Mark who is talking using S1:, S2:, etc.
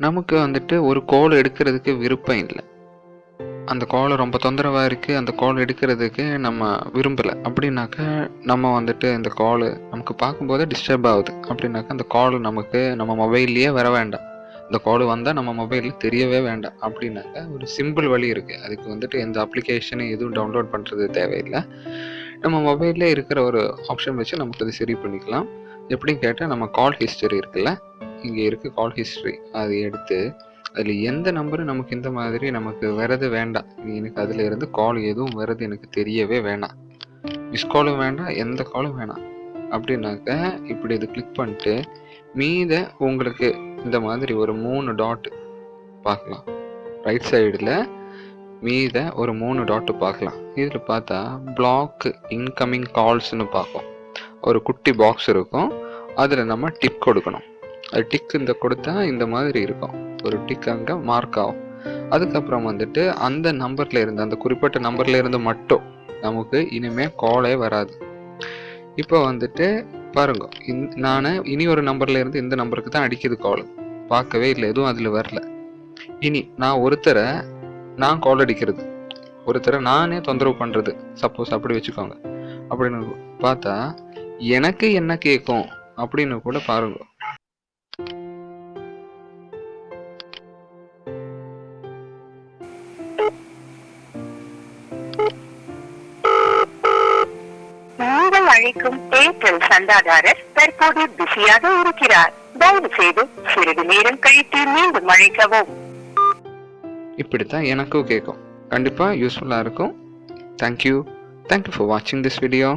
S1: நமக்கு வந்துட்டு ஒரு கால் எடுக்கிறதுக்கு விருப்பம் இல்லை. அந்த கால் ரொம்ப தொந்தரவாக இருக்குது அந்த கால் எடுக்கிறதுக்கு நம்ம விரும்பலை. அப்படின்னாக்கா நம்ம வந்துட்டு இந்த கால் நமக்கு பார்க்கும்போதே டிஸ்டர்ப் ஆகுது. அப்படின்னாக்கா அந்த கால் நமக்கு நம்ம மொபைல்லையே வர வேண்டாம். இந்த கால் வந்தால் நம்ம மொபைலில் தெரியவே வேண்டாம். அப்படின்னாக்கா ஒரு சிம்பிள் வழி இருக்குது அதுக்கு வந்துட்டு எந்த அப்ளிகேஷனும் எதுவும் டவுன்லோட் பண்ணுறது தேவையில்லை. நம்ம மொபைல்லே இருக்கிற ஒரு ஆப்ஷன் வச்சு நமக்கு அது சரி பண்ணிக்கலாம். எப்படின்னு கேட்டால் நம்ம கால் ஹிஸ்டரி இருக்குல்ல இங்கே இருக்குது கால் ஹிஸ்ட்ரி அதை எடுத்து அதில் எந்த நம்பரும் நமக்கு இந்த மாதிரி நமக்கு வரது வேண்டாம். எனக்கு அதில் இருந்து கால் எதுவும் வருது எனக்கு தெரியவே வேணாம். மிஸ் காலும் வேண்டாம் எந்த காலும் வேணாம். அப்படின்னாக்க இப்படி இது கிளிக் பண்ணிட்டு மீத உங்களுக்கு இந்த மாதிரி ஒரு மூணு டாட் பார்க்கலாம். ரைட் சைடில் மீத ஒரு மூணு டாட்டு பார்க்கலாம். இதில் பார்த்தா பிளாக் இன்கமிங் கால்ஸ்னு பார்ப்போம். ஒரு குட்டி பாக்ஸ் இருக்கும். அதில் நம்ம டிப் கொடுக்கணும். அது டிக் இந்த கொடுத்தா இந்த மாதிரி இருக்கும். ஒரு டிக் அங்கே மார்க் ஆகும். அதுக்கப்புறம் வந்துட்டு அந்த நம்பர்ல இருந்து அந்த குறிப்பிட்ட நம்பர்ல இருந்து மட்டும் நமக்கு இனிமே காலே வராது. இப்போ வந்துட்டு பாருங்க நான் இனி ஒரு நம்பர்ல இருந்து இந்த நம்பருக்கு தான் அடிக்குது கால் பார்க்கவே இல்லை எதுவும் அதில் வரல. இனி நான் ஒருத்தரை நான் கால் அடிக்கிறது. ஒருத்தரை நானே தொந்தரவு பண்ணுறது சப்போஸ் அப்படி வச்சுக்கோங்க. அப்படின்னு பார்த்தா எனக்கு என்ன கேட்கும் அப்படின்னு கூட பாருங்க.
S2: நீங்கள் ஏர்டெல் சந்தாதாரர் தற்போது பிஸியாக இருக்கிறார். தயவு செய்து சிறிது நேரம் கழித்து மீண்டும் அழைக்கவும்.
S1: இப்படித்தான் எனக்கும் கேட்கும். கண்டிப்பாக யூஸ்ஃபுல்லாக இருக்கும். Thank you thank you for வாட்சிங் திஸ் வீடியோ